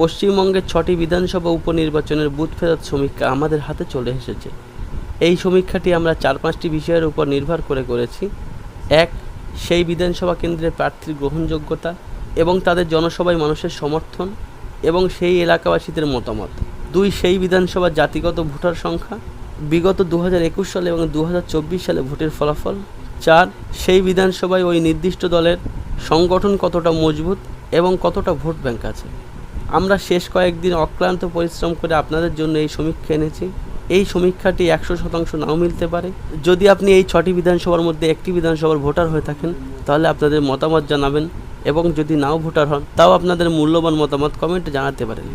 পশ্চিমবঙ্গের ছটি বিধানসভা উপনির্বাচনের বুথ ফেরত সমীক্ষা আমাদের হাতে চলে এসেছে। এই সমীক্ষাটি আমরা চার পাঁচটি বিষয়ের উপর নির্ভর করে করেছি। এক, সেই বিধানসভা কেন্দ্রের প্রার্থীর গ্রহণযোগ্যতা এবং তাদের জনসভায় মানুষের সমর্থন এবং সেই এলাকাবাসীদের মতামত। দুই, সেই বিধানসভার জাতিগত ভোটার সংখ্যা বিগত দু একুশ সালে এবং দু হাজার চব্বিশ সালে ভোটের ফলাফল। চার, সেই বিধানসভায় ওই নির্দিষ্ট দলের সংগঠন কতটা মজবুত এবং কতটা ভোট ব্যাংক আছে। আমরা শেষ কয়েকদিন অক্লান্ত পরিশ্রম করে আপনাদের জন্য এই সমীক্ষা এনেছি। এই সমীক্ষাটি একশো শতাংশ নাও মিলতে পারে। যদি আপনি এই ছটি বিধানসভার মধ্যে একটি বিধানসভার ভোটার হয়ে থাকেন, তাহলে আপনাদের মতামত জানাবেন এবং যদি নাও ভোটার হন, তাও আপনাদের মূল্যবান মতামত কমেন্টে জানাতে পারেন।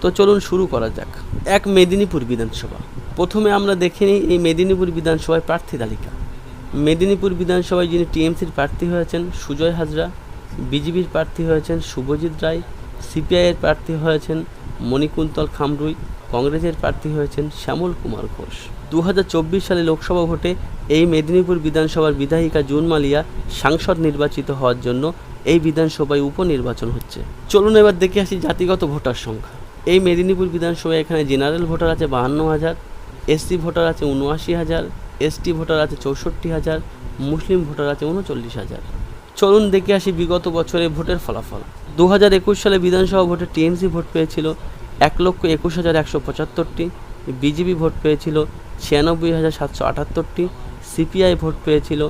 তো চলুন শুরু করা যাক। এক মেদিনীপুর বিধানসভা। প্রথমে আমরা দেখে নিই এই মেদিনীপুর বিধানসভায় প্রার্থী তালিকা। মেদিনীপুর বিধানসভায় যিনি টিএমসির প্রার্থী হয়েছেন সুজয় হাজরা, বিজেপির প্রার্থী হয়েছেন শুভজিৎ রায় সিপিআইয়ের প্রার্থী হয়েছেন মণিকুন্তল খামরুই, কংগ্রেসের প্রার্থী হয়েছেন শ্যামল কুমার ঘোষ। দু হাজার চব্বিশ সালে লোকসভা ভোটে এই মেদিনীপুর বিধানসভার বিধায়িকা জুন মালিয়া সাংসদ নির্বাচিত হওয়ার জন্য এই বিধানসভায় উপনির্বাচন হচ্ছে। চলুন এবার দেখে আসি জাতিগত ভোটার সংখ্যা। এই মেদিনীপুর বিধানসভায় এখানে জেনারেল ভোটার আছে বাহান্ন হাজার, এসসি ভোটার আছে উনআশি হাজার, এসটি ভোটার আছে চৌষট্টি হাজার, মুসলিম ভোটার আছে উনচল্লিশ হাজার। চলুন দেখে আসি বিগত বছরে ভোটের ফলাফল। দু হাজার একুশ সালে বিধানসভা ভোটে টিএমসি ভোট পেয়েছিল এক লক্ষ একুশ হাজার একশো পঁচাত্তরটি, বিজেপি ভোট পেয়েছিল ছিয়ানব্বই হাজার সাতশো আটাত্তরটি, সিপিআই ভোট পেয়েছিল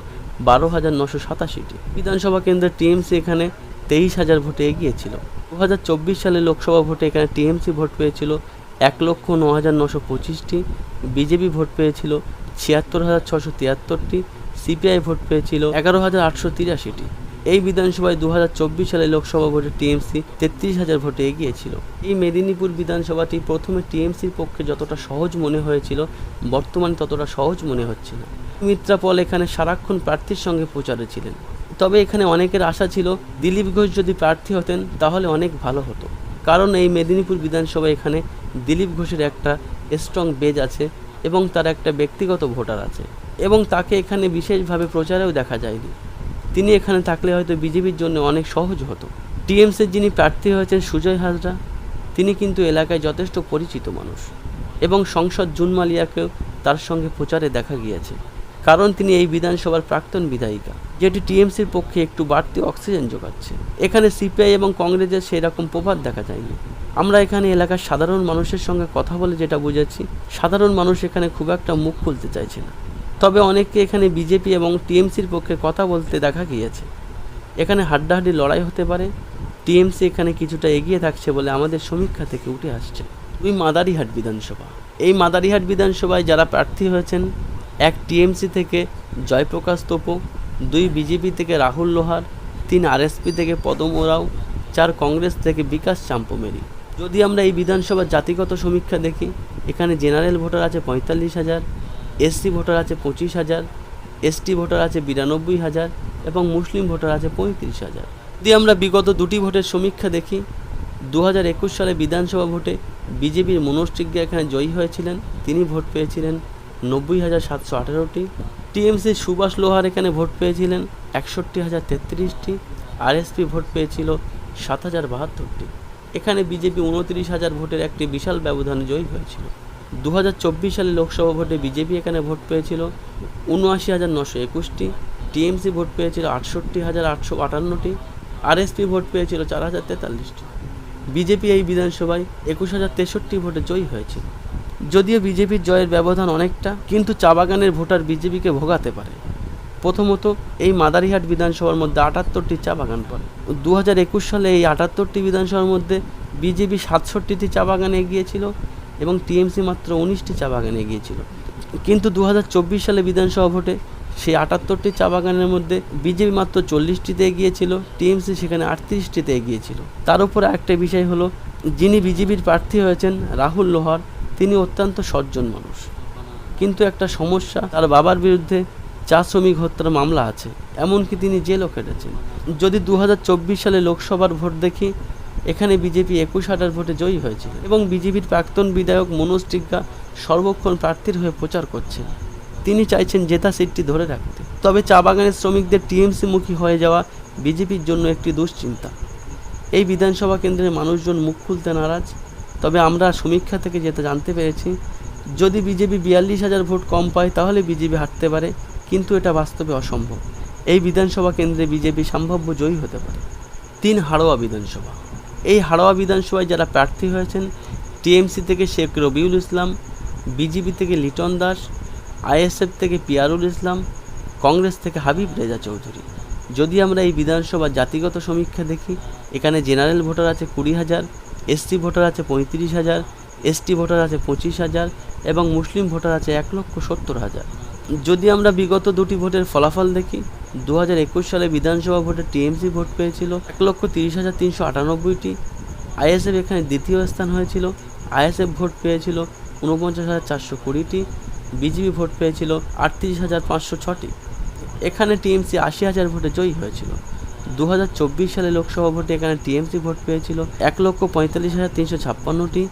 বারো হাজার নশো সাতাশিটি। বিধানসভা কেন্দ্রের টিএমসি এখানে তেইশ হাজার ভোটে এগিয়েছিল। দু হাজার চব্বিশ সালে লোকসভা ভোটে এখানে টিএমসি ভোট পেয়েছিল এক লক্ষ ন হাজার নশো পঁচিশটি, বিজেপি ভোট পেয়েছিল ছিয়াত্তর হাজার ছশো তিয়াত্তরটি, সিপিআই ভোট পেয়েছিল এগারো হাজার আটশো তিরাশিটি। এই বিধানসভায় দু হাজার চব্বিশ সালে লোকসভা ভোটে টিএমসি তেত্রিশ হাজার ভোটে এগিয়েছিল। এই মেদিনীপুর বিধানসভাটি প্রথমে টিএমসির পক্ষে যতটা সহজ মনে হয়েছিল, বর্তমানে ততটা সহজ মনে হচ্ছে না। মিত্রা পল এখানে সারাক্ষণ প্রার্থীর সঙ্গে প্রচারে ছিলেন। তবে এখানে অনেকের আশা ছিল, দিলীপ ঘোষ যদি প্রার্থী হতেন, তাহলে অনেক ভালো হতো। কারণ এই মেদিনীপুর বিধানসভা এখানে দিলীপ ঘোষের একটা স্ট্রং বেজ আছে এবং তার একটা ব্যক্তিগত ভোটার আছে। এবং তাকে এখানে বিশেষভাবে প্রচারেও দেখা যায়নি। তিনি এখানে থাকলে হয়তো বিজেপির জন্য অনেক সহজ হতো। টিএমসির যিনি প্রার্থী হয়েছেন সুজয় হাজরা, তিনি কিন্তু এলাকায় যথেষ্ট পরিচিত মানুষ এবং সংসদ জুন মালিয়াকেও তার সঙ্গে প্রচারে দেখা গিয়েছে। কারণ তিনি এই বিধানসভার প্রাক্তন বিধায়িকা, যেটি টিএমসির পক্ষে একটু বাড়তি অক্সিজেন যোগাচ্ছে। এখানে সিপিআই এবং কংগ্রেসের সেই রকম প্রভাব দেখা যায়নি। আমরা এখানে এলাকার সাধারণ মানুষের সঙ্গে কথা বলে যেটা বুঝেছি, সাধারণ মানুষ এখানে খুব একটা মুখ খুলতে চাইছে না। তবে অনেককে এখানে বিজেপি এবং টিএমসির পক্ষে কথা বলতে দেখা গিয়েছে। এখানে হাড্ডাহাড্ডি লড়াই হতে পারে। টিএমসি এখানে কিছুটা এগিয়ে থাকছে বলে আমাদের সমীক্ষা থেকে উঠে আসছে। দুই মাদারিহাট বিধানসভা। এই মাদারিহাট বিধানসভায় যারা প্রার্থী হয়েছেন, এক টিএমসি থেকে জয়প্রকাশ তোপো, দুই বিজেপি থেকে রাহুল লোহার, তিন আরএসপি থেকে পদম ওরাও, চার কংগ্রেস থেকে বিকাশ চাম্পমেরি। যদি আমরা এই বিধানসভার জাতিগত সমীক্ষা দেখি, এখানে জেনারেল ভোটার আছে পঁয়তাল্লিশ হাজার এসসি ভোটার আছে পঁচিশ হাজার, এসটি ভোটার আছে বিরানব্বই হাজার এবং মুসলিম ভোটার আছে পঁয়ত্রিশ হাজার। যদি আমরা বিগত দুটি ভোটের সমীক্ষা দেখি। দু হাজার একুশ সালে বিধানসভা ভোটে বিজেপির মনোজ এখানে জয়ী হয়েছিলেন। তিনি ভোট পেয়েছিলেন নব্বই হাজার সাতশো আঠেরোটি। টিএমসির সুভাষ লোহার এখানে ভোট পেয়েছিলেন একষট্টি হাজার তেত্রিশটি। আরএসপি ভোট পেয়েছিল সাত হাজার বাহাত্তরটি। এখানে বিজেপি উনত্রিশ হাজার ভোটের একটি বিশাল ব্যবধানে জয়ী হয়েছিল। দু হাজার চব্বিশ সালে লোকসভা ভোটে বিজেপি এখানে ভোট পেয়েছিল উনআশি হাজার নশো একুশটি, টিএমসি ভোট পেয়েছিল আটষট্টি হাজার আটশো আটান্নটি, আরএসপি ভোট পেয়েছিল চার হাজার তেতাল্লিশটি। বিজেপি এই বিধানসভায় একুশ হাজার তেষট্টি ভোটে জয়ী হয়েছিল যদিও বিজেপির জয়ের ব্যবধান অনেকটা, কিন্তু চা বাগানের ভোটার বিজেপিকে ভোগাতে পারে। প্রথমত, এই মাদারিহাট বিধানসভার মধ্যে আটাত্তরটি চা বাগান পড়ে। দু হাজার একুশ সালে এই আটাত্তরটি বিধানসভার মধ্যে বিজেপি সাতষট্টিটি চা বাগানে এগিয়েছিল। এবং টিএমসি মাত্র উনিশটি চা বাগানে এগিয়েছিল। কিন্তু দু হাজার চব্বিশ সালে বিধানসভা ভোটে সেই আটাত্তরটি চা বাগানের মধ্যে বিজেপি মাত্র চল্লিশটিতে এগিয়েছিল, টিএমসি সেখানে আটত্রিশটিতে এগিয়েছিল। তার উপর একটা বিষয় হলো, যিনি বিজেপির প্রার্থী হয়েছেন রাহুল লোহার, তিনি অত্যন্ত সজ্জন মানুষ। কিন্তু একটা সমস্যা, তার বাবার বিরুদ্ধে চা শ্রমিক হত্যার মামলা আছে, এমনকি তিনি জেলও কেটেছেন যদি দু হাজার চব্বিশ সালে লোকসভার ভোট দেখি এখানে বিজেপি একুশ হাজার ভোটে জয়ী হয়েছিল এবং বিজেপির প্রাক্তন বিধায়ক মনোজ টিগ্গা সর্বক্ষণ প্রার্থীর হয়ে প্রচার করছেন। তিনি চাইছেন জেতা সিটটি ধরে রাখতে। তবে চা বাগানের শ্রমিকদের টিএমসি মুখী হয়ে যাওয়া বিজেপির জন্য একটি দুশ্চিন্তা। এই বিধানসভা কেন্দ্রের মানুষজন মুখ খুলতে নারাজ। তবে আমরা সমীক্ষা থেকে যেটা জানতে পেরেছি, যদি বিজেপি বিয়াল্লিশ হাজার ভোট কম পায়, তাহলে বিজেপি হারতে পারে, কিন্তু এটা বাস্তবে অসম্ভব। এই বিধানসভা কেন্দ্রে বিজেপি সম্ভাব্য জয়ী হতে পারে। তিন হাড়োয়া বিধানসভা। এই হাড়োয়া বিধানসভায় যারা প্রার্থী হয়েছেন, টিএমসি থেকে শেখ রবিউল ইসলাম, বিজেপি থেকে লিটন দাস, আইএসএফ থেকে পিয়ারুল ইসলাম, কংগ্রেস থেকে হাবিব রেজা চৌধুরী। যদি আমরা এই বিধানসভা জাতিগত সমীক্ষা দেখি, এখানে জেনারেল ভোটার আছে কুড়ি হাজার এসটি ভোটার আছে পঁয়ত্রিশ হাজার, এসটি ভোটার আছে পঁচিশ হাজার এবং মুসলিম ভোটার আছে এক লক্ষ সত্তর হাজার। যদি আমরা বিগত দুটি ভোটের ফলাফল দেখি দু হাজার একুশ সালে বিধানসভা ভোটে টিএমসি ভোট পেয়েছিল এক লক্ষ তিরিশ হাজার তিনশো আটানব্বইটি। আইএসএফ এখানে দ্বিতীয় স্থান হয়েছিল। আইএসএফ ভোট পেয়েছিল উনপঞ্চাশ হাজার চারশো কুড়িটি। বিজেপি ভোট পেয়েছিল আটত্রিশ হাজার পাঁচশো ছটি। এখানে টিএমসি আশি হাজার ভোটে জয়ী হয়েছিল। দু হাজার চব্বিশ সালে লোকসভা ভোটে এখানে টিএমসি ভোট পেয়েছিল এক লক্ষ পঁয়তাল্লিশ হাজার তিনশো ছাপ্পান্নটি।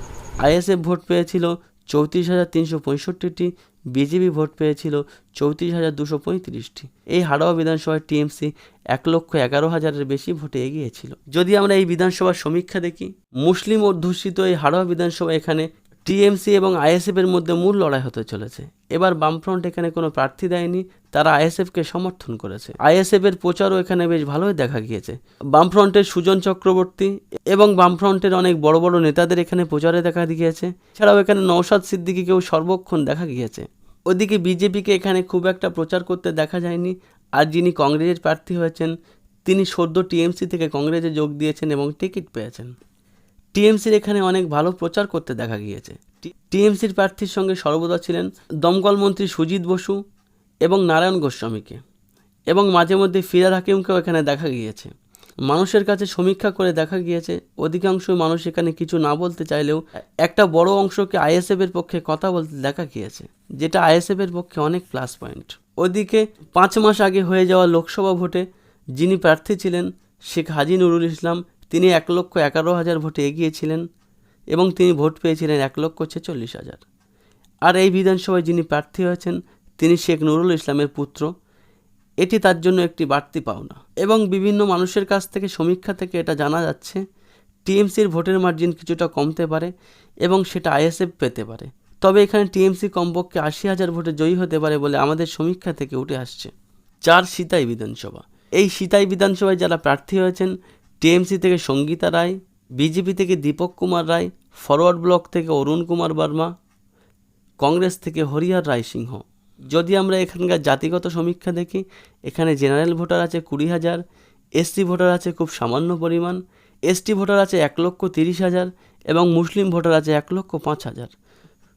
আইএসএফ ভোট পেয়েছিল চৌত্রিশ হাজার তিনশো পঁয়ষট্টিটি বিজেপি ভোট পেয়েছিল চৌত্রিশ হাজার দুশো পঁয়ত্রিশটি। এই হাড়োয়া বিধানসভায় টিএমসি এক লক্ষ এগারো হাজারের বেশি ভোটে এগিয়েছিল যদি আমরা এই বিধানসভার সমীক্ষা দেখি, মুসলিম অধ্যুষিত এই হাড়োয়া বিধানসভা এখানে টিএমসি এবং আইএসএফ এর মধ্যে মূল লড়াই হতে চলেছে। এবার বামফ্রন্ট এখানে কোনো প্রার্থী দেয়নি, তারা আইএসএফকে সমর্থন করেছে। আইএসএফ এর প্রচারও এখানে বেশ ভালোই দেখা গিয়েছে। বামফ্রন্টের সুজন চক্রবর্তী এবং বামফ্রন্টের অনেক বড় বড় নেতাদের এখানে প্রচারে দেখা গিয়েছে। এছাড়াও এখানে নৌসাদ সিদ্দিকিকেও সর্বক্ষণ দেখা গিয়েছে। ওদিকে বিজেপিকে এখানে খুব একটা প্রচার করতে দেখা যায়নি, আর যিনি কংগ্রেসের প্রার্থী হয়েছেন, তিনি সদ্য টিএমসি থেকে কংগ্রেসে যোগ দিয়েছেন এবং টিকিট পেয়েছেন। টিএমসির এখানে অনেক ভালো প্রচার করতে দেখা গিয়েছে। টিএমসির প্রার্থীর সঙ্গে সর্বদা ছিলেন দমকল মন্ত্রী সুজিত বসু এবং নারায়ণ গোস্বামীকে এবং মাঝে মধ্যে ফিরাদ হাকিমকেও এখানে দেখা গিয়েছে। মানুষের কাছে সমীক্ষা করে দেখা গিয়েছে, অধিকাংশ মানুষ এখানে কিছু না বলতে চাইলেও একটা বড় অংশকে আইএসএফ এর পক্ষে কথা বলতে দেখা গিয়েছে, যেটা আইএসএফ এর পক্ষে অনেক প্লাস পয়েন্ট ওদিকে পাঁচ মাস আগে হয়ে যাওয়া লোকসভা ভোটে যিনি প্রার্থী ছিলেন শেখ হাজি নুরুল ইসলাম তিনি এক লক্ষ এগারো হাজার ভোটে এগিয়েছিলেন এবং তিনি ভোট পেয়েছিলেন এক লক্ষ ছেচল্লিশ হাজার। আর এই বিধানসভায় যিনি প্রার্থী হয়েছেন, তিনি শেখ নুরুল ইসলামের পুত্র। এটি তার জন্য একটি বাড়তি পাওনা। এবং বিভিন্ন মানুষের কাছ থেকে সমীক্ষা থেকে এটা জানা যাচ্ছে, টিএমসির ভোটের মার্জিন কিছুটা কমতে পারে এবং সেটা আইএসএফ পেতে পারে। তবে এখানে টিএমসি কমপক্ষে আশি হাজার ভোটে জয়ী হতে পারে বলে আমাদের সমীক্ষা থেকে উঠে আসছে। চার সিতাই বিধানসভা। এই সিতাই বিধানসভায় যারা প্রার্থী হয়েছেন টিএমসি থেকে সঙ্গীতা রায়, বিজেপি থেকে দীপক কুমার রায়, ফরওয়ার্ড ব্লক থেকে অরুণ কুমার বর্মা, কংগ্রেস থেকে হরিহর রায় সিংহ যদি আমরা এখানকার জাতিগত সমীক্ষা দেখি, এখানে জেনারেল ভোটার আছে কুড়ি হাজার এসটি ভোটার আছে খুব সামান্য পরিমাণ, এসটি ভোটার আছে এক লক্ষ তিরিশ হাজার এবং মুসলিম ভোটার আছে এক লক্ষ পাঁচ হাজার।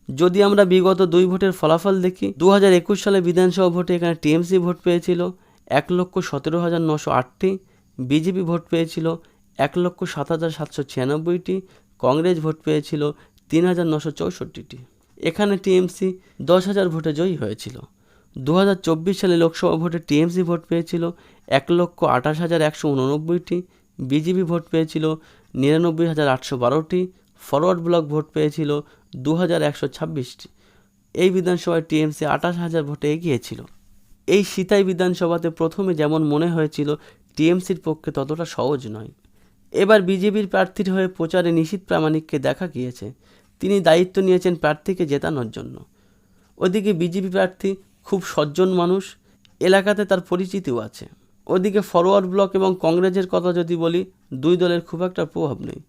যদি আমরা বিগত দুই ভোটের ফলাফল দেখি দু হাজার একুশ সালে বিধানসভা ভোটে এখানে টিএমসি ভোট পেয়েছিল এক লক্ষ সতেরো হাজার নশো আটটি বিজেপি ভোট পেয়েছিল এক লক্ষ সাত হাজার সাতশো ছিয়ানব্বইটি, কংগ্রেস ভোট পেয়েছিল তিন হাজার নশো চৌষট্টিটি। এখানে টিএমসি দশ হাজার ভোটে জয়ী হয়েছিল। দু হাজার চব্বিশ সালে লোকসভা ভোটে টিএমসি ভোট পেয়েছিল এক লক্ষ আঠাশ হাজার একশো উননব্বইটি, বিজেপি ভোট পেয়েছিল নিরানব্বই হাজার আটশো বারোটি, ফরওয়ার্ড ব্লক ভোট পেয়েছিল দু হাজার একশো ছাব্বিশটি। এই বিধানসভায় টিএমসি আঠাশ হাজার ভোটে এগিয়েছিল। এই সিতাই বিধানসভাতে প্রথমে যেমন মনে হয়েছিল টিএমসির পক্ষে ততটা সহজ নয়। এবার বিজেপির প্রার্থীর হয়ে প্রচারে নিশীত প্রামাণিককে দেখা গিয়েছে। তিনি দায়িত্ব নিয়েছেন প্রার্থীকে জেতানোর জন্য। ওদিকে বিজেপি প্রার্থী খুব সজ্জন মানুষ, এলাকাতে তার পরিচিতিও আছে। ওদিকে ফরওয়ার্ড ব্লক এবং কংগ্রেসের কথা যদি বলি, দুই দলের খুব একটা প্রভাব নেই।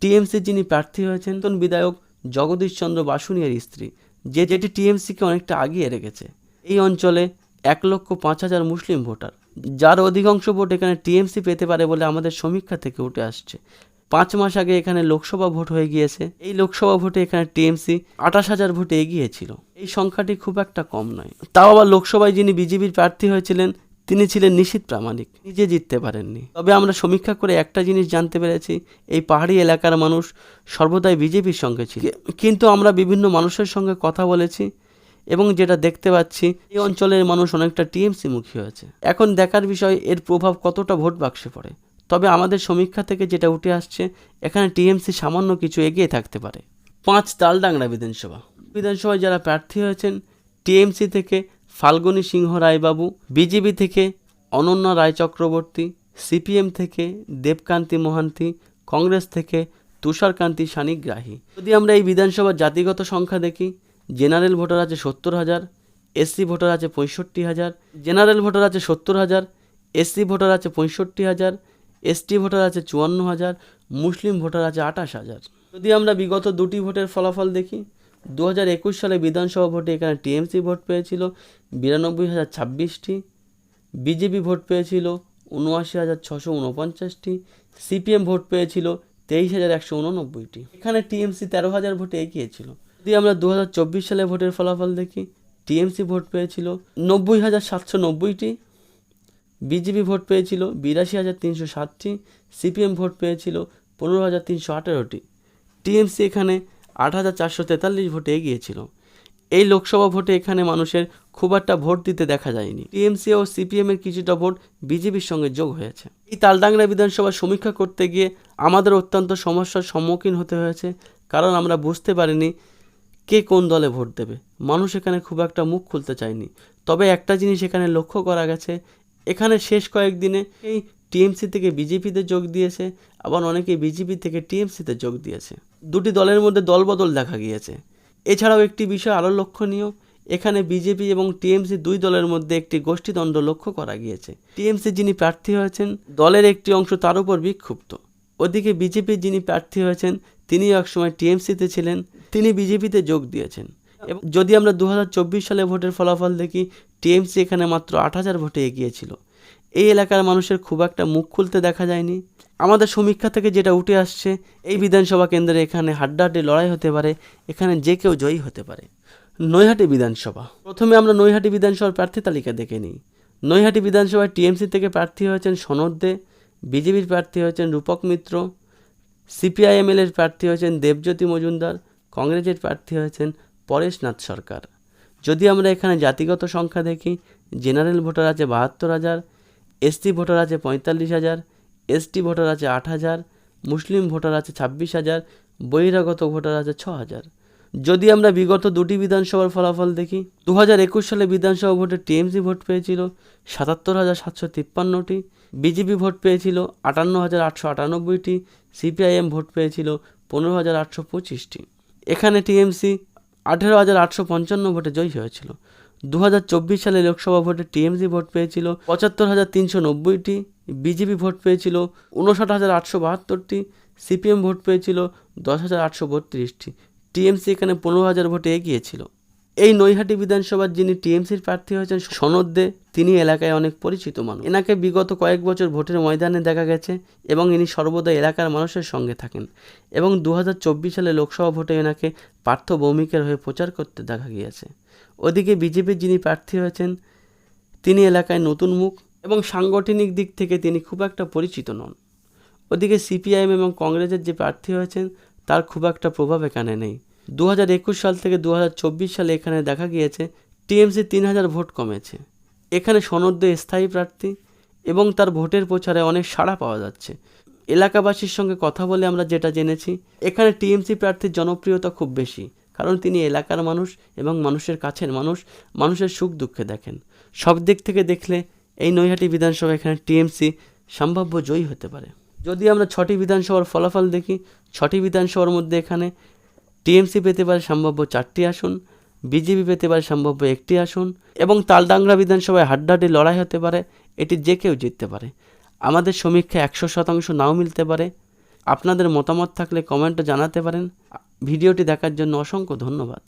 টিএমসি যিনি প্রার্থী হয়েছেন তন বিধায়ক জগদীশ জগদীশচন্দ্র বাসুনিয়ার স্ত্রী, যে যেটি টিএমসিকে অনেকটা আগিয়ে রেখেছে। এই অঞ্চলে এক লক্ষ পাঁচ হাজার মুসলিম ভোটার। যার অধিকাংশ ভোট এখানে টিএমসি পেতে পারে বলে আমাদের সমীক্ষা থেকে উঠে আসছে। পাঁচ মাস আগে এখানে লোকসভা ভোট হয়ে গিয়েছে। এই লোকসভা ভোটে এখানে টিএমসি আঠাশ হাজার ভোটে এগিয়েছিল এই সংখ্যাটি খুব একটা কম নয়। তাও আবার লোকসভায় যিনি বিজেপির প্রার্থী হয়েছিলেন, তিনি ছিলেন নিশীত প্রামাণিক। নিজে জিততে পারেননি। তবে আমরা সমীক্ষা করে একটা জিনিস জানতে পেরেছি, এই পাহাড়ি এলাকার মানুষ সর্বদাই বিজেপির সঙ্গে ছিল। কিন্তু আমরা বিভিন্ন মানুষের সঙ্গে কথা বলেছি। এবং যেটা দেখতে পাচ্ছি, এই অঞ্চলের মানুষ অনেকটা টিএমসি মুখী হয়েছে। এখন দেখার বিষয়, এর প্রভাব কতটা ভোট বাক্সে পড়ে? তবে আমাদের সমীক্ষা থেকে যেটা উঠে আসছে, এখানে টিএমসি সামান্য কিছু এগিয়ে থাকতে পারে। পাঁচ তালডাংরা বিধানসভা। বিধানসভায় যারা প্রার্থী হয়েছেন, টিএমসি থেকে ফাল্গুনী সিংহ রায়বাবু, বিজেপি থেকে অনন্যা রায় চক্রবর্তী, সিপিএম থেকে দেবকান্তি মহান্তি, কংগ্রেস থেকে তুষারকান্তি সানিগ্রাহী। যদি আমরা এই বিধানসভার জাতিগত সংখ্যা দেখি জেনারেল ভোটার আছে সত্তর হাজার, এসসি ভোটার আছে পঁয়ষট্টি হাজার, জেনারেল ভোটার আছে সত্তর হাজার, এসসি ভোটার আছে পঁয়ষট্টি হাজার, এসটি ভোটার আছে চুয়ান্ন হাজার, মুসলিম ভোটার আছে আঠাশ হাজার। যদি আমরা বিগত দুটি ভোটের ফলাফল দেখি দু হাজার একুশ সালে বিধানসভা ভোটে এখানে টিএমসি ভোট পেয়েছিল বিরানব্বই হাজার ছাব্বিশটি, বিজেপি ভোট পেয়েছিল উনআশি হাজার ছশো উনপঞ্চাশটি, সিপিএম ভোট পেয়েছিল তেইশ হাজার একশো উননব্বইটি। এখানে টিএমসি তেরো হাজার ভোটে এগিয়েছিল যদি আমরা দু হাজার চব্বিশ সালে ভোটের ফলাফল দেখি, টিএমসি ভোট পেয়েছিল নব্বই হাজার সাতশো নব্বইটি, বিজেপি ভোট পেয়েছিল বিরাশি হাজার তিনশো ষাটটি, সিপিএম ভোট পেয়েছিল পনেরো হাজার তিনশো আঠেরোটি। টিএমসি এখানে আট হাজার চারশো তেতাল্লিশ ভোটে এগিয়েছিল। এই লোকসভা ভোটে এখানে মানুষের খুব একটা ভোট দিতে দেখা যায়নি। টিএমসি ও সিপিএমের কিছুটা ভোট বিজেপির সঙ্গে যোগ হয়েছে। এই তালডাংরা বিধানসভা সমীক্ষা করতে গিয়ে আমাদের অত্যন্ত সমস্যার সম্মুখীন হতে হয়েছে, কারণ আমরা বুঝতে পারিনি কে কোন দলে ভোট দেবে? মানুষ এখানে খুব একটা মুখ খুলতে চায়নি। তবে একটা জিনিস এখানে লক্ষ্য করা গেছে, এখানে শেষ কয়েকদিনে এই টিএমসি থেকে বিজেপিতে যোগ দিয়েছে, আবার অনেকে বিজেপি থেকে টিএমসিতে যোগ দিয়েছে। দুটি দলের মধ্যে দলবদল দেখা গিয়েছে। এছাড়াও একটি বিষয় আরও লক্ষণীয়, এখানে বিজেপি এবং টিএমসি দুই দলের মধ্যে একটি গোষ্ঠীদ্বন্দ্ব লক্ষ্য করা গিয়েছে। টিএমসি যিনি প্রার্থী হয়েছেন, দলের একটি অংশ তার উপর বিক্ষুব্ধ। ওদিকে বিজেপির যিনি প্রার্থী হয়েছেন তিনিও একসময় টিএমসিতে ছিলেন, তিনি বিজেপিতে যোগ দিয়েছেন। এবং যদি আমরা দু হাজার চব্বিশ সালে ভোটের ফলাফল দেখি, টিএমসি এখানে মাত্র আট হাজার ভোটে এগিয়েছিল এই এলাকার মানুষের খুব একটা মুখ খুলতে দেখা যায়নি। আমাদের সমীক্ষা থেকে যেটা উঠে আসছে, এই বিধানসভা কেন্দ্রে এখানে হাড্ডাহাড্ডি লড়াই হতে পারে, এখানে যে কেউ জয়ী হতে পারে। নৈহাটি বিধানসভা। প্রথমে আমরা নৈহাটি বিধানসভার প্রার্থী তালিকা দেখে নিই। নৈহাটি বিধানসভায় টিএমসি থেকে প্রার্থী হয়েছেন সনদ দে, বিজেপির প্রার্থী হয়েছেন রূপক মিত্র সিপিআইএমএলের প্রার্থী হয়েছেন দেবজ্যোতি মজুমদার, কংগ্রেসের প্রার্থী হয়েছেন পরেশনাথ সরকার। যদি আমরা এখানে জাতিগত সংখ্যা দেখি, জেনারেল ভোটার আছে বাহাত্তর হাজার এসটি ভোটার আছে পঁয়তাল্লিশ হাজার, এসটি ভোটার আছে আট হাজার, মুসলিম ভোটার আছে ছাব্বিশ হাজার, বহিরাগত ভোটার আছে ছ হাজার। যদি আমরা বিগত দুটি বিধানসভার ফলাফল দেখি দু হাজার একুশ সালে বিধানসভা ভোটে টিএমসি ভোট পেয়েছিল সাতাত্তর হাজার সাতশো তিপ্পান্নটি বিজেপি ভোট পেয়েছিল আটান্ন হাজার আটশো আটানব্বইটি, সিপিআইএম ভোট পেয়েছিল পনেরো হাজার আটশো পঁচিশটি। এখানে টিএমসি আঠেরো হাজার আটশো পঞ্চান্ন ভোটে জয়ী হয়েছিল। দু হাজার চব্বিশ সালে লোকসভা ভোটে টিএমসি ভোট পেয়েছিল পঁচাত্তর হাজার তিনশো নব্বইটি, বিজেপি ভোট পেয়েছিল উনষাট হাজার আটশো বাহাত্তরটি, সিপিএম ভোট পেয়েছিল দশ হাজার আটশো বত্রিশটি। টিএমসি এখানে পনেরো হাজার ভোটে এগিয়েছিল এই নৈহাটি বিধানসভার যিনি টিএমসির প্রার্থী হয়েছেন সনদ দে, তিনি এলাকায় অনেক পরিচিত মানুষ। এনাকে বিগত কয়েক বছর ভোটের ময়দানে দেখা গেছে এবং ইনি সর্বদা এলাকার মানুষের সঙ্গে থাকেন এবং দু হাজার চব্বিশ সালে লোকসভা ভোটে এনাকে পার্থ ভৌমিকের হয়ে প্রচার করতে দেখা গিয়েছে। ওদিকে বিজেপির যিনি প্রার্থী হয়েছেন, তিনি এলাকায় নতুন মুখ এবং সাংগঠনিক দিক থেকে তিনি খুব একটা পরিচিত নন। ওদিকে সিপিআইএম এবং কংগ্রেসের যে প্রার্থী হয়েছেন, তার খুব একটা প্রভাব এখানে নেই। দু হাজার একুশ সাল থেকে দু হাজার চব্বিশ সালে এখানে দেখা গিয়েছে, টিএমসি তিন হাজার ভোট কমেছে। এখানে সনদ্য স্থায়ী প্রার্থী এবং তার ভোটের প্রচারে অনেক সাড়া পাওয়া যাচ্ছে। এলাকাবাসীর সঙ্গে কথা বলে আমরা যেটা জেনেছি, এখানে টিএমসি প্রার্থীর জনপ্রিয়তা খুব বেশি, কারণ তিনি এলাকার মানুষ এবং মানুষের কাছের মানুষ, মানুষের সুখ দুঃখে দেখেন। সব দিক থেকে দেখলে এই নৈহাটি বিধানসভা এখানে টিএমসি সম্ভাব্য জয়ী হতে পারে। যদি আমরা ছটি বিধানসভার ফলাফল দেখি, ছটি বিধানসভার মধ্যে এখানে টিএমসি পেতে পারে সম্ভাব্য চারটি আসন, বিজেপি পেতে পারে সম্ভাব্য একটি আসন, এবং তালডাংরা বিধানসভায় হাড্ডাহাড্ডি লড়াই হতে পারে, এটি যে কেউ জিততে পারে। আমাদের সমীক্ষা একশো শতাংশ নাও মিলতে পারে। আপনাদের মতামত থাকলে কমেন্টে জানাতে পারেন। ভিডিওটি দেখার জন্য অসংখ্য ধন্যবাদ।